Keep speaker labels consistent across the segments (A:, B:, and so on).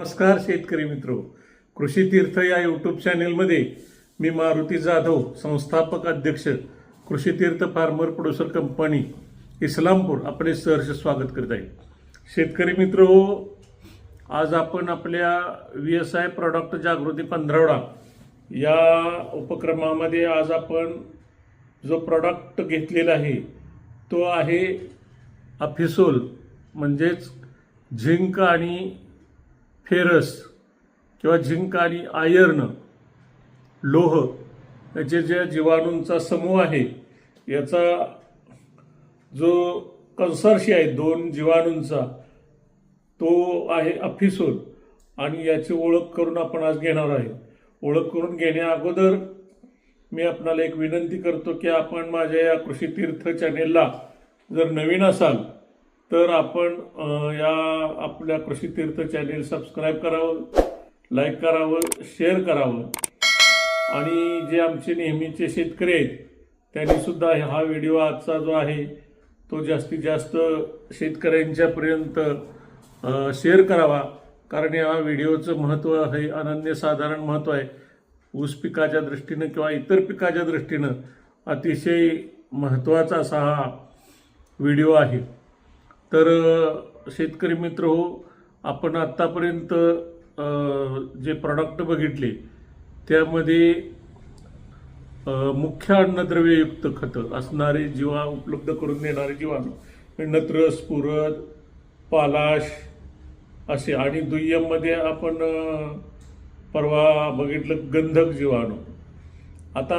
A: नमस्कार शेतकरी मित्र. कृषी तीर्थ या यूट्यूब चॅनेलमध्ये मी मारुती जाधव संस्थापक अध्यक्ष Krishi Tirth farmer producer company Islampur आपले सहर्ष स्वागत करत आहे. शेतकरी मित्र आज आपण आपल्या व्ही एस आय प्रॉडक्ट जागृती पंधरावडा या उपक्रमामध्ये आज आपण जो प्रॉडक्ट घेतलेला आहे तो आहे अफिसोल म्हणजेच झिंक आणि फेरस किंवा झिंक आणि आयर्न लोह याचे जे जीवाणूंचा समूह आहे याचा जो कन्सर्शी आहे दोन जीवाणूंचा तो आहे अफिसोल. आणि याची ओळख करून आपण आज घेणार आहे. ओळख करून घेण्या अगोदर मी आपणाला एक विनंती करतो की आपण माझ्या या कृषी तीर्थ चॅनेलला जर नवीन असाल तर आपण या आपल्या कृषी तीर्थ चॅनेल सबस्क्राईब करावं लाईक करावं शेअर करावं. आणि जे आमचे नेहमीचे शेतकरी आहेत त्यांनी सुद्धा हा व्हिडिओ आजचा जो आहे तो जास्तीत जास्त शेतकऱ्यांच्यापर्यंत शेअर करावा. कारण या व्हिडिओचं महत्त्व हे अनन्यसाधारण महत्त्व आहे. ऊस पिकाच्या दृष्टीनं किंवा इतर पिकाच्या दृष्टीनं अतिशय महत्त्वाचा असा हा व्हिडिओ आहे. तर शेतकरी मित्र हो आपण आत्तापर्यंत जे प्रॉडक्ट बघितले त्यामध्ये मुख्य अन्नद्रव्ययुक्त खतं असणारे जीवा उपलब्ध करून देणारे जीवाणू नत्रस नत्र पालाश असे आणि दुय्यममध्ये आपण परवा बघितलं गंधक जीवाणू. आता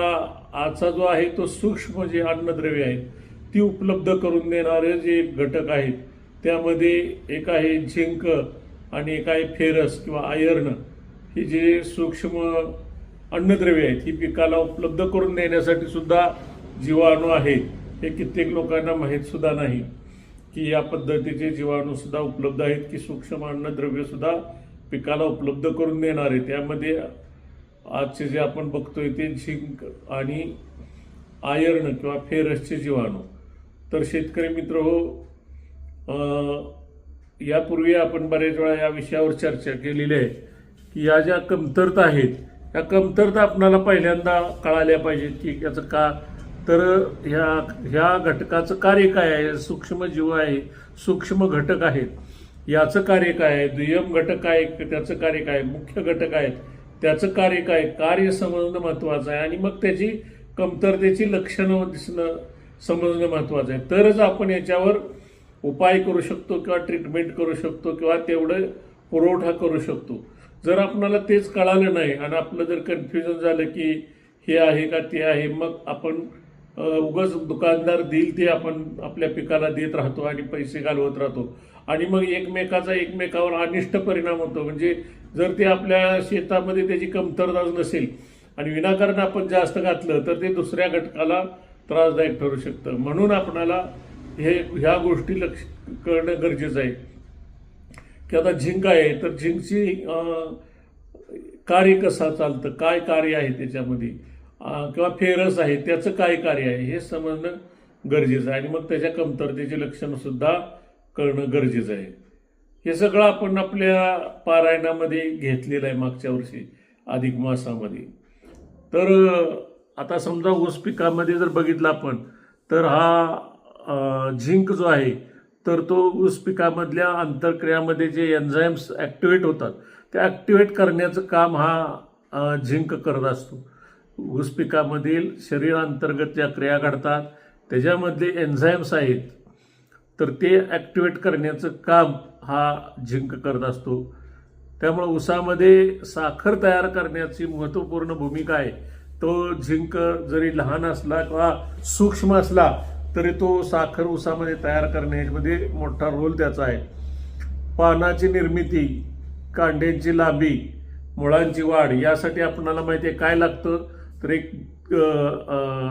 A: आजचा जो आहे तो सूक्ष्म जे अन्नद्रव्य आहेत ती उपलब्ध करून देणारे जे घटक आहेत त्यामध्ये एक आहे झिंक आणि एक आहे फेरस किंवा आयर्न. हे जे सूक्ष्म अन्नद्रव्य आहेत ही पिकाला उपलब्ध करून देण्यासाठी सुद्धा जीवाणू आहेत. हे कित्येक लोकांना माहीत सुद्धा नाही की या पद्धतीचे जीवाणू सुद्धा उपलब्ध आहेत की सूक्ष्म अन्नद्रव्य सुद्धा पिकाला उपलब्ध करून देणारे. त्यामध्ये आजचे जे आपण बघतोय ते झिंक आणि आयर्न किंवा फेरसचे जीवाणू. तर शेतकरी मित्र हो यापूर्वी आपण बरेच वेळा या विषयावर चर्चा केलेली आहे की या ज्या कमतरता आहेत या कमतरता आपणाला पहिल्यांदा कळाल्या पाहिजेत की याचं का तर ह्या ह्या घटकाचं कार्य काय आहे? सूक्ष्म जीव आहे सूक्ष्म घटक आहेत. याचं कार्य काय आहे? दुय्यम घटक आहे त्याचं कार्य काय मुख्य घटक आहेत. त्याचं कार्य काय? कार्य समजणं महत्त्वाचं आहे. आणि मग त्याची कमतरतेची लक्षणं दिसणं समजणं महत्त्वाचं आहे. तरच आपण याच्यावर उपाय करू शकतो किंवा ट्रीटमेंट करू शकतो किंवा तेवढं पुरवठा करू शकतो. जर आपणाला तेच कळालं नाही आणि आपलं जर कन्फ्युजन झालं की हे आहे का ते आहे मग आपण अ, उगाच दुकानदार देईल ते आपण आपल्या पिकाला देत राहतो आणि पैसे घालवत राहतो. आणि मग एकमेकाचा एकमेकावर अनिष्ट परिणाम होतो. म्हणजे जर ते आपल्या शेतामध्ये त्याची कमतरताच नसेल आणि विनाकारण आपण जास्त घातलं तर ते दुसऱ्या घटकाला त्रासदायक ठरू शकतं. म्हणून आपणाला हे ह्या गोष्टी लक्ष करणं गरजेचं आहे. की आता झिंक आहे तर झिंकची कार्य कसा चालतं? काय कार्य आहे त्याच्यामध्ये? किंवा फेरस आहे त्याचं काय कार्य आहे? हे समजणं गरजेचं आहे. आणि मग त्याच्या कमतरतेचे लक्षणंसुद्धा कळणं गरजेचं आहे. हे सगळं आपण आपल्या पारायणामध्ये घेतलेलं आहे मागच्या वर्षी अधिक मासामध्ये. तर आता समजा ऊस पिकामध्ये जर बघितलं आपण तर हा झिंक जो आहे तर तो ऊस पिकामधल्या आंतरक्रियामध्ये जे एन्झाईम्स ॲक्टिवेट होतात ते ॲक्टिवेट करण्याचं काम हा झिंक करत असतो. ऊस पिकामधील शरीरांतर्गत ज्या क्रिया घडतात त्याच्यामधले एन्झाईम्स आहेत तर ते ॲक्टिवेट करण्याचं काम हा झिंक करत असतो. त्यामुळे ऊसामध्ये साखर तयार करण्याची महत्त्वपूर्ण भूमिका आहे. तो झिंक जरी लहान असला किंवा सूक्ष्म असला तरी तो साखर ऊसामध्ये तयार करण्यामध्ये मोठा रोल त्याचा आहे. पानाची निर्मिती कांड्यांची लांबी मुळांची वाढ यासाठी आपणाला माहिती आहे काय लागतं? तर एक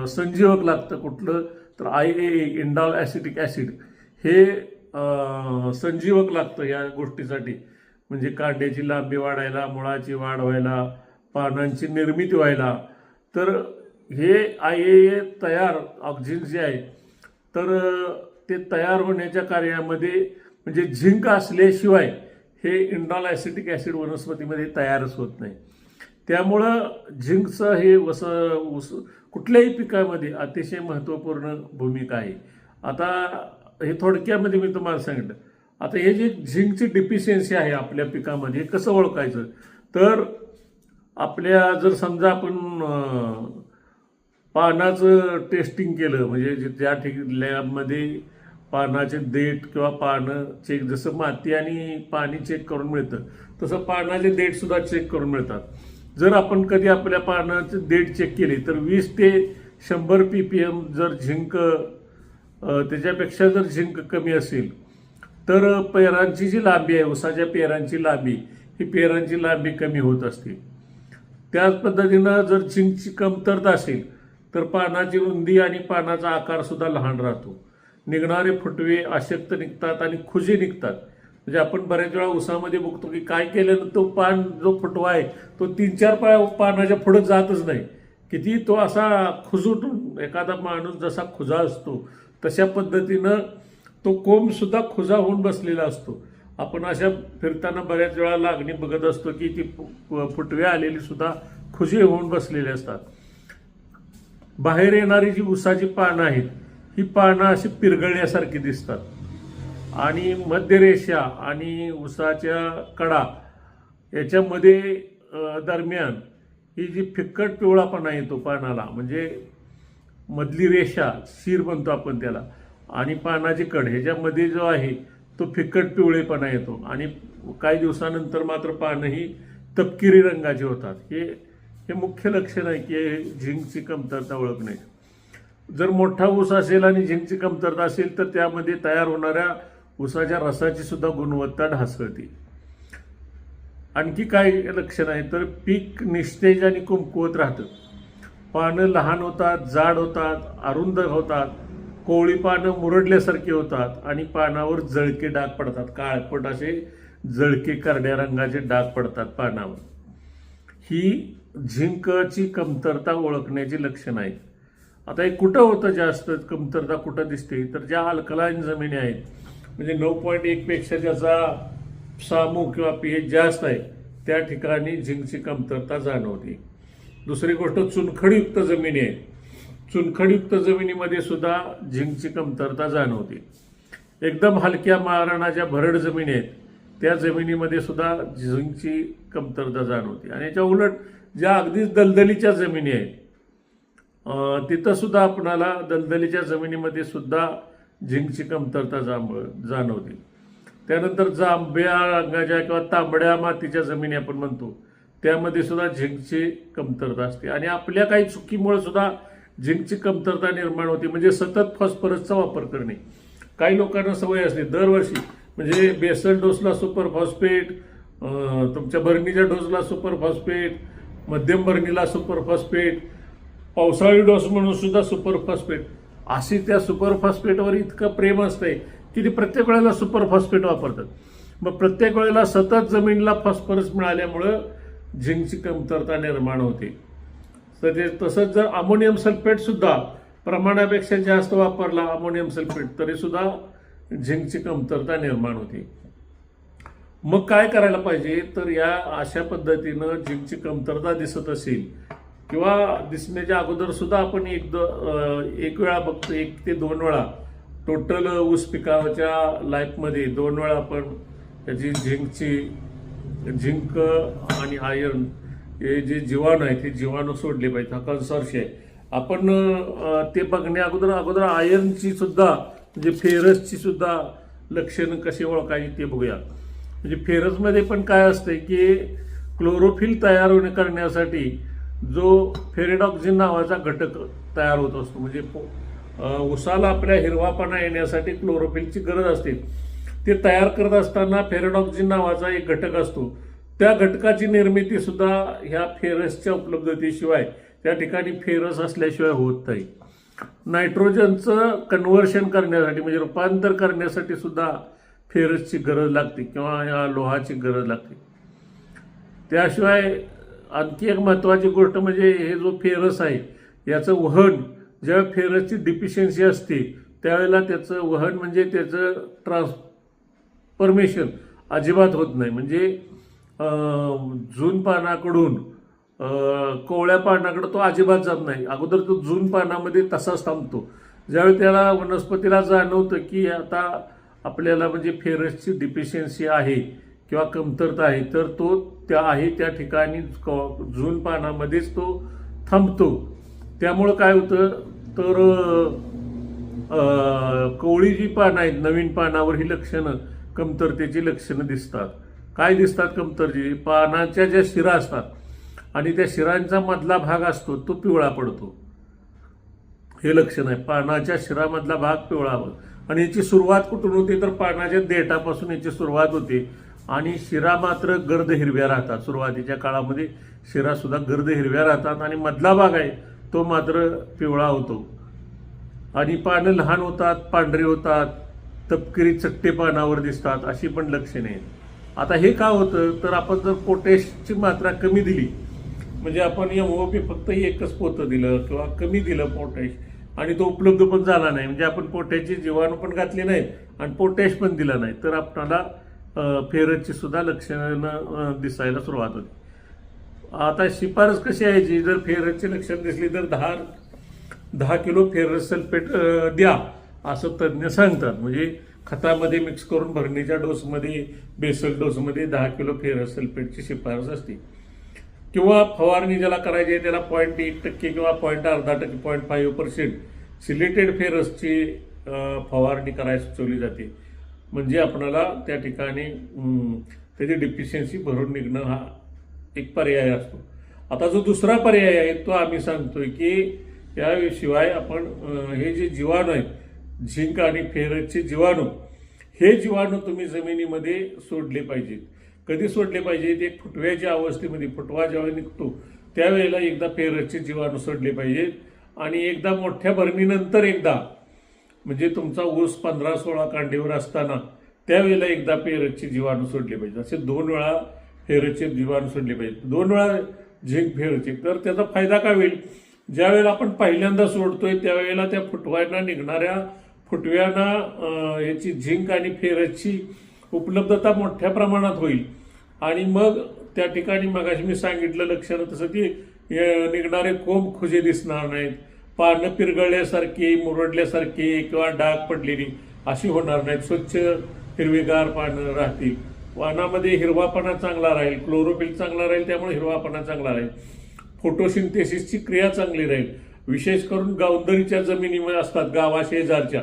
A: संजीवक लागतं कुठलं? तर I A indole acetic acid. हे संजीवक लागतं या गोष्टीसाठी. म्हणजे कांड्याची लांबी वाढायला मुळाची वाढ व्हायला पानांची निर्मिती व्हायला तर हे आय ए तयार ऑक्सिजन जे आहे तर ते तयार होण्याच्या कार्यामध्ये म्हणजे झिंक असल्याशिवाय हे इंडॉल ॲसिटिक ॲसिड वनस्पतीमध्ये तयारच होत नाही. त्यामुळं झिंकचं हे वस उस कुठल्याही पिकामध्ये अतिशय महत्त्वपूर्ण भूमिका आहे. आता हे थोडक्यामध्ये मी तुम्हाला सांगितलं. आता हे जे झिंकची डिफिशियन्सी आहे आपल्या पिकामध्ये हे कसं ओळखायचं? तर आपल्या जर समजा आपण पानाचं टेस्टिंग केलं म्हणजे जे त्या ठिकाणी लॅबमध्ये पानाचे देठ किंवा पानं चेक जसं माती आणि पाणी चेक करून मिळतं तसं पानाचे देठसुद्धा चेक करून मिळतात. जर आपण कधी आपल्या पानाचे देठ चेक केले तर वीस ते शंभर पी पी एम जर झिंक त्याच्यापेक्षा जर झिंक कमी असेल तर पेरांची जी लांबी आहे उसाच्या पेरांची लांबी ही पेरांची लांबी कमी होत असते. त्याच पद्धतीनं जर झिंकची कमतरता असेल तर पानाची रुंदी आणि पानाचा आकारसुद्धा लहान राहतो. निघणारे फुटवे अशक्त निघतात आणि खुजे निघतात. म्हणजे आपण बऱ्याच वेळा उसामध्ये बघतो की काय केल्यानं तो पान जो फुटवा आहे तो तीन चार पाय पानाच्या पुढं जातच नाही. किती तो असा खुजून एखादा माणूस जसा खुजा असतो तशा पद्धतीनं तो कोंबसुद्धा खुजा होऊन बसलेला असतो. आपण अशा फिरताना बऱ्याच वेळा लागणी बघत असतो की ती फु- फुटवे आलेली सुद्धा खुजे होऊन बसलेले असतात. बाहेर येणारी जी उसाची पानं आहेत ही पानं अशी पिरगळण्यासारखी दिसतात. आणि मध्यरेषा आणि उसाच्या कडा याच्यामध्ये दरम्यान ही जी फिक्कट पिवळापणा येतो पानाला म्हणजे मधली रेषा शिर म्हणतो आपण त्याला आणि पानाची कड ह्याच्यामध्ये जो आहे तो फिकट पिवळेपणा येतो. आणि काही दिवसानंतर मात्र पानं ही तपकिरी रंगाचे होतात. हे हे मुख्य लक्षण आहे की हे झिंकची कमतरता ओळखणे. जर मोठा ऊस असेल आणि झिंकची कमतरता असेल तर त्यामध्ये तयार होणाऱ्या ऊसाच्या रसाची सुद्धा गुणवत्ता ढासळते. आणखी काय लक्षण आहे तर पीक निस्तेज आणि कुमकुवत राहतं. पानं लहान होतात जाड होतात अरुंद होतात. कोवळी पानं मुरडल्यासारखी होतात आणि पानावर जळके डाग पडतात. काळपट असे जळके करड्या रंगाचे डाग पडतात पानावर. ही झिंकची कमतरता ओळखण्याची लक्षणं आहेत. आता हे कुठं होतं जास्त? कमतरता कुठं दिसते? तर ज्या अल्कलाईन जमिनी आहेत म्हणजे नऊ पॉईंट एकपेक्षा ज्याचा सामू किंवा पी एच जास्त आहे त्या ठिकाणी झिंकची कमतरता जाणवते. दुसरी गोष्ट चुनखडीयुक्त जमिनी आहेत. चुनखडयुक्त जमिनीमध्ये सुद्धा झिंकची कमतरता जाणवते. एकदम हलक्या मारणाच्या भरड जमिनी आहेत त्या जमिनीमध्ये सुद्धा झिंकची कमतरता जाणवते. आणि याच्या उलट ज्या अगदीच दलदलीच्या जमिनी आहेत तिथंसुद्धा तिथं सुद्धा आपणाला दलदलीच्या जमिनीमध्ये सुद्धा झिंकची कमतरता जांभ जाणवते. त्यानंतर जांभ्या रंगाच्या किंवा तांबड्या मातीच्या जमिनी आपण म्हणतो त्यामध्ये सुद्धा झिंकची कमतरता असते. आणि आपल्या काही चुकीमुळे सुद्धा झिंकची कमतरता निर्माण होते म्हणजे सतत फॉस्फरसचा वापर करणे. काही लोकांना सवय असते दरवर्षी म्हणजे बेसल डोसला सुपर फॉस्फेट तुमच्या भरणीच्या डोसला सुपर फॉस्फेट मध्यम भरणीला सुपर फॉस्फेट पावसाळी डोस म्हणून सुद्धा सुपर फॉस्फेट अशी त्या सुपर फॉस्फेटवर इतकं प्रेम असतंय की ती प्रत्येक वेळेला सुपर फॉस्फेट वापरतात. मग प्रत्येक वेळेला सतत जमिनीला फॉस्फरस मिळाल्यामुळं झिंकची कमतरता निर्माण होते. तर ते तसंच जर अमोनियम सल्फेट सुद्धा प्रमाणापेक्षा जास्त वापरला अमोनियम सल्फेट तरी सुद्धा झिंकची कमतरता निर्माण होते. मग काय करायला पाहिजे? तर या अशा पद्धतीनं झिंकची कमतरता दिसत असेल किंवा दिसण्याच्या अगोदर सुद्धा आपण एक द एक वेळा बघतो एक ते दोन वेळा टोटल ऊस पिकाच्या लाईफमध्ये दोन वेळा आपण त्याची झिंकची झिंक आणि आयर्न हे जे जीवाणू आहे ते जीवाणू सोडले पाहिजे हा कन्सॉर्श आहे. आपण ते बघण्या अगोदर अगोदर आयर्नची सुद्धा म्हणजे फेरसची सुद्धा लक्षणं कशी ओळखायची ते बघूया. म्हणजे फेरसमध्ये पण काय असतंय की क्लोरोफिल तयार होणे करण्यासाठी जो फेरेडॉक्झिन नावाचा घटक तयार होत असतो म्हणजे उसाला आपल्या हिरवापणा येण्यासाठी क्लोरोफिलची गरज असते. ते तयार करत असताना फेरेडॉक्झिन नावाचा एक घटक असतो. त्या घटकाची निर्मिती सुद्धा ह्या फेरसच्या उपलब्धतेशिवाय त्या ठिकाणी फेरस असल्याशिवाय होत नाही. नायट्रोजनचं कन्व्हर्शन करण्यासाठी म्हणजे रूपांतर करण्यासाठी सुद्धा फेरसची गरज लागते किंवा या लोहाची गरज लागते. त्याशिवाय आणखी एक महत्त्वाची गोष्ट म्हणजे हे जो फेरस आहे याचं वहन ज्या फेरसची डिफिशियन्सी असते त्यावेळेला त्याचं वहन म्हणजे त्याचं ट्रान्सफॉर्मेशन अजिबात होत नाही. म्हणजे जून पानाकडून कोवळ्या पानाकडं तो अजिबात जात नाही. अगोदर तो जून पानामध्ये तसाच थांबतो. ज्यावेळी त्याला वनस्पतीला जाणवतं की आता आपल्याला म्हणजे फेरसची डिफिशियन्सी आहे किंवा कमतरता आहे तर तो त्या आहे त्या ठिकाणी जून पानामध्येच तो थांबतो. त्यामुळं काय होतं तर कोवळी जी पानं आहेत नवीन पानावर ही लक्षणं कमतरतेची लक्षणं दिसतात. काय दिसतात कमतरजी? पानाच्या ज्या शिरा असतात आणि त्या शिरांचा मधला भाग असतो तो पिवळा पडतो. हे लक्षण आहे पानाच्या शिरामधला भाग पिवळा होतो. आणि याची सुरुवात कुठून होती? तर पानाच्या देठापासून याची सुरुवात होते. आणि शिरा मात्र गर्द हिरव्या राहतात. सुरुवातीच्या काळामध्ये शिरा सुद्धा गर्द हिरव्या राहतात आणि मधला भाग आहे तो मात्र पिवळा होतो. आणि पानं लहान होतात पांढरी होतात तपकिरी चट्टे पानावर दिसतात अशी पण लक्षणे आहेत. आता हे का होतं? तर आपण जर पोटॅशची मात्रा कमी दिली म्हणजे आपण एम ओ पी फक्त एकच पोतं दिलं किंवा कमी दिलं पोटॅश आणि तो उपलब्ध पण झाला नाही. म्हणजे आपण पोटॅशचे जीवाणू पण घातले नाहीत आणि पोटॅश पण दिला नाही. तर आपणाला अं, फेरसची सुद्धा लक्षणं दिसायला सुरुवात होते. आता शिफारस कशी आहे जी? जर फेरसची लक्षण दिसली तर दहा दहा किलो फेरस सल्फेट द्या असं तज्ज्ञ सांगतात. म्हणजे खतामध्ये मिक्स करून भरणीच्या डोसमध्ये बेसल डोसमध्ये दहा किलो फेरसल पेटची शिफारस असते. किंवा फवारणी ज्याला करायची आहे त्याला पॉईंट एक टक्के किंवा पॉईंट अर्धा टक्के पॉईंट फाईव्ह पर्सेंट सिलेटेड फेरसची फवारणी करायला सुचवली जाते. म्हणजे आपणाला त्या ठिकाणी त्याची डिफिशियन्सी भरून निघणं हा एक पर्याय असतो. आता जो दुसरा पर्याय आहे तो आम्ही सांगतोय की याशिवाय आपण हे जे जीवाणू आहेत झिंक आणि फेरसचे जीवाणू हे जीवाणू तुम्ही जमिनीमध्ये सोडले पाहिजेत. कधी सोडले पाहिजेत? एक फुटव्याच्या अवस्थेमध्ये फुटवा जेव्हा निघतो त्यावेळेला एकदा फेरसचे जीवाणू सोडले पाहिजेत. आणि एकदा मोठ्या भरणीनंतर एकदा म्हणजे तुमचा ऊस पंधरा सोळा कांडीवर असताना त्यावेळेला एकदा पेरसचे जीवाणू सोडले पाहिजे असे दोन वेळा फेरसचे जीवाणू सोडले पाहिजेत. दोन वेळा झिंक फेरचे. तर त्याचा फायदा काय होईल? ज्यावेळेला आपण पहिल्यांदा सोडतोय त्यावेळेला त्या फुटव्यांना निघणाऱ्या फुटव्यांना याची झिंक आणि फेरसची उपलब्धता मोठ्या प्रमाणात होईल. आणि मग त्या ठिकाणी मगाशी मी सांगितलं लक्षणं तसं की निघणारे कोंब खुजे दिसणार नाहीत. पानं पिरगळल्यासारखी मुरडल्यासारखी किंवा डाग पडलेली अशी होणार नाहीत. स्वच्छ हिरवीगार पानं राहतील. पानामध्ये हिरवापणा चांगला राहील. क्लोरोफिल चांगला राहील त्यामुळे हिरवापणा चांगला राहील. फोटोसिंथेसिसची क्रिया चांगली राहील. विशेष करून गावंदरीच्या जमिनी असतात गावा शेजारच्या.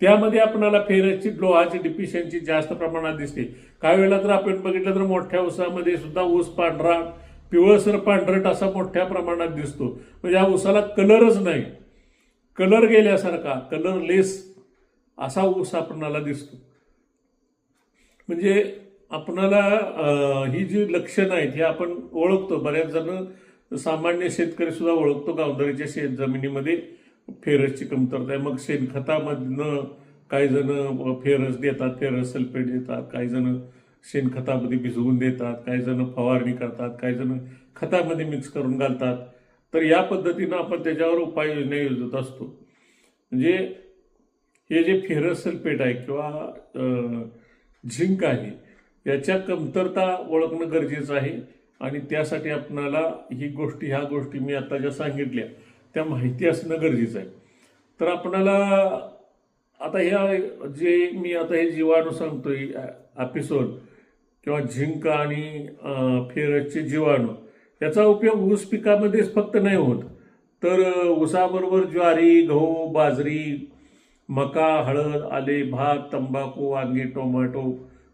A: त्यामध्ये आपणाला फेरसची लोहाची डिफिशियन्सी जास्त प्रमाणात दिसते. काही वेळेला तर आपण बघितलं तर मोठ्या ऊसामध्ये सुद्धा ऊस पांढरा पिवळसर पांढरट असा मोठ्या प्रमाणात दिसतो. म्हणजे या ऊसाला कलरच नाही. कलर गेल्यासारखा कलरलेस असा ऊस आपणाला दिसतो. म्हणजे आपणाला ही जी लक्षणं आहेत हे आपण ओळखतो. बऱ्याच जण सामान्य शेतकरी सुद्धा ओळखतो गावधारीच्या शेत जमिनीमध्ये फेरसची कमतरता आहे. मग शेणखतामधनं काही जण फेरस देतात फेरस सल्फेट देतात काही जण शेणखतामध्ये भिजवून देतात काही जण फवारणी करतात काही जण खतामध्ये मिक्स करून घालतात. तर या पद्धतीनं आपण त्याच्यावर उपाययोजना योजत असतो. म्हणजे हे जे फेरस सल्फेट आहे किंवा झिंक आहे याच्या कमतरता ओळखणं गरजेचं आहे. आणि त्यासाठी आपणाला ही गोष्टी ह्या गोष्टी मी आता ज्या सांगितल्या त्या माहिती असणं गरजेचं आहे. तर आपणाला आता ह्या जे मी आता हे जीवाणू सांगतोय एपिसोड किंवा झिंक आणि फेरसचे जीवाणू याचा उपयोग ऊस पिकामध्येच फक्त नाही होत. तर ऊसाबरोबर ज्वारी गहू बाजरी मका हळद आले भात तंबाखू वांगे टोमॅटो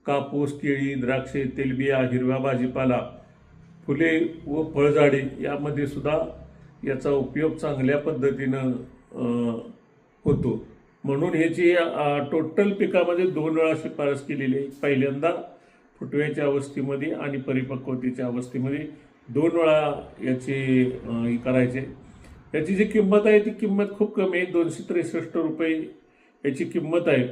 A: कापूस केळी द्राक्षे तेलबिया हिरव्या भाजीपाला फुले व फळझाडे यामध्ये सुद्धा याचा उपयोग चांगल्या पद्धतीनं होतो. म्हणून ह्याची टोटल पिकामध्ये दोन वेळा शिफारस केलेली आहे. पहिल्यांदा फुटव्याच्या अवस्थेमध्ये आणि परिपक्वतेच्या अवस्थेमध्ये दोन वेळा याची हे करायचे. याची जी किंमत आहे ती किंमत खूप कमी आहे. दोनशे त्रेसष्ट रुपये याची किंमत आहे.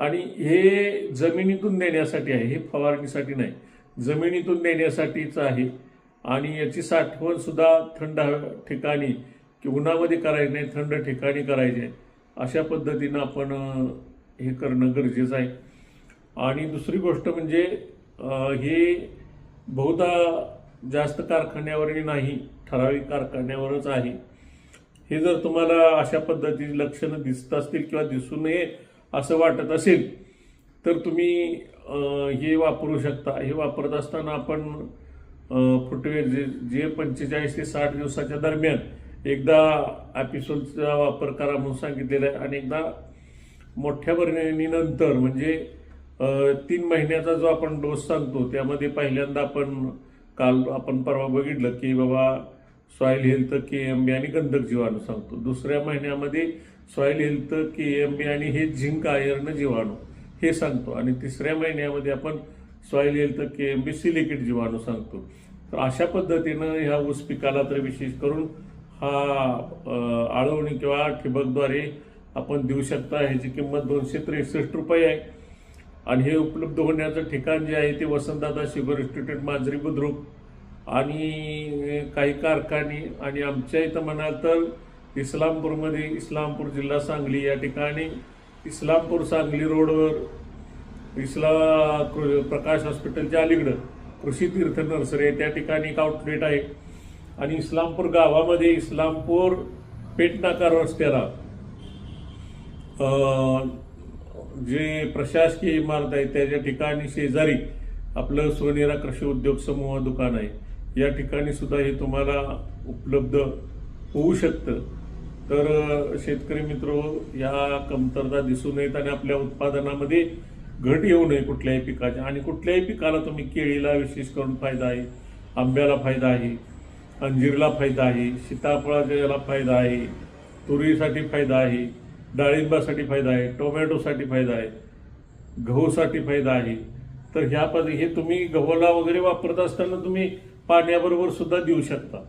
A: आणि हे जमिनीतून देण्यासाठी आहे हे फवारणीसाठी नाही. जमिनीतून नेण्यासाठीच आहे. आणि याची साठवणसुद्धा थंड ठिकाणी की उन्हामध्ये करायची नाही थंड ठिकाणी करायचे आहे. अशा पद्धतीनं आपण हे करणं गरजेचं आहे. आणि दुसरी गोष्ट म्हणजे हे बहुधा जास्त कारखान्यावरही नाही ठराविक कारखान्यावरच आहे. हे जर तुम्हाला अशा पद्धतीची लक्षणं दिसत असतील किंवा दिसू नये असं वाटत असेल तर तुम्ही हे वापरू शकता. हे वापरत असताना आपण फुटवेअर जे जे पंचेचाळीस ते साठ दिवसाच्या दरम्यान एकदा ॲपिसोलचा वापर करा म्हणून सांगितलेला आहे आणि एकदा मोठ्या वर्णनीनंतर म्हणजे तीन महिन्याचा जो आपण डोस सांगतो त्यामध्ये पहिल्यांदा आपण काल आपण परवा बघितलं की बाबा soil health K M B आणि गंधक जीवाणू सांगतो. दुसऱ्या महिन्यामध्ये soil health K M B आणि हे झिंक आयर्न जीवाणू. हे सांगतो. आणि तिसऱ्या महिन्यामध्ये आपण soil health K M B silicate जीवाणू सांगतो. तर अशा पद्धतीनं ह्या ऊस पिकाला तर विशेष करून हा आळवणी किंवा ठिबकद्वारे आपण देऊ शकता. ह्याची किंमत दोनशे त्रेसष्ट रुपये आहे. आणि हे उपलब्ध होण्याचं ठिकाण जे आहे ते वसंतदादा शुगर इन्स्टिट्यूट मांजरी बुद्रुक आणि काही कारखाने आणि आमच्या इथं म्हणाल तर इस्लामपूरमध्ये इस्लामपूर जिल्हा सांगली या ठिकाणी इस्लामपूर सांगली रोडवर इस्ला प्रकाश हॉस्पिटलच्या अलीकडं कृषी तीर्थ नर्सरी आहे. त्या ठिकाणी एक आउटलेट आहे. आणि इस्लामपूर गावामध्ये इस्लामपूर पेटनाकार रस्त्याला जे प्रशासकीय इमारत आहे त्याच्या ठिकाणी शेजारी आपलं सोनेरा कृषी उद्योग समूह दुकान आहे. या ठिकाणी सुद्धा हे तुम्हाला उपलब्ध होऊ शकतं. तर शेतकरी मित्र या कमतरता दिसू नयेत आणि आपल्या उत्पादनामध्ये घट येऊ नये कुठल्याही पिकाच्या. आणि कुठल्याही पिकाला तुम्ही केळीला विशेष करून फायदा आहे आंब्याला फायदा आहे अंजीरला फायदा आहे सीताफळाला फायदा आहे तुरीसाठी फायदा आहे डाळिंबासाठी फायदा आहे टोमॅटोसाठी फायदा आहे गहूसाठी फायदा आहे. तर ह्या पद हे तुम्ही गव्हाला वगैरे वापरत असताना तुम्ही पाण्याबरोबर सुद्धा देऊ शकता.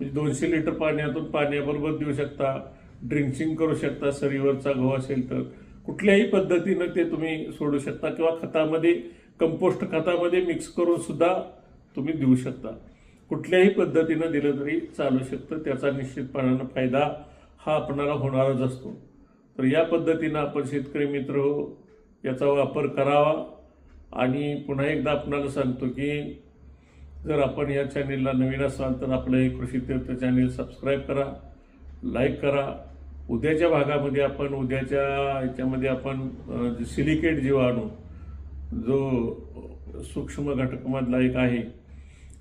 A: म्हणजे दोनशे लिटर पाण्यातून पाण्याबरोबर देऊ शकता ड्रिंचिंग करू शकता सरीवरचा गहू असेल तर. कुठल्याही पद्धतीनं ते तुम्ही सोडू शकता किंवा खतामध्ये कंपोस्ट खतामध्ये मिक्स करून सुद्धा तुम्ही देऊ शकता. कुठल्याही पद्धतीनं दिलं तरी चालू शकतं. त्याचा निश्चितपणानं फायदा हा आपणाला होणारच असतो. तर या पद्धतीनं आपण शेतकरी मित्र हो याचा वापर करावा. आणि पुन्हा एकदा आपणाला सांगतो की जर आपण या चॅनेलला नवीन असाल तर आपलं हे कृषी तीर्थ चॅनेल सबस्क्राईब करा लाईक करा. उद्याच्या भागामध्ये आपण उद्याच्या याच्यामध्ये आपण सिलिकेट जीवाणू जो सूक्ष्म घटकामधला एक आहे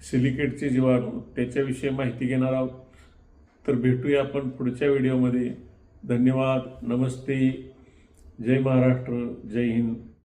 A: सिलिकेटचे जीवाणू त्याच्याविषयी माहिती घेणार आहोत. तर भेटूया आपण पुढच्या व्हिडिओमध्ये धन्यवाद. नमस्ते. जय महाराष्ट्र. जय हिंद.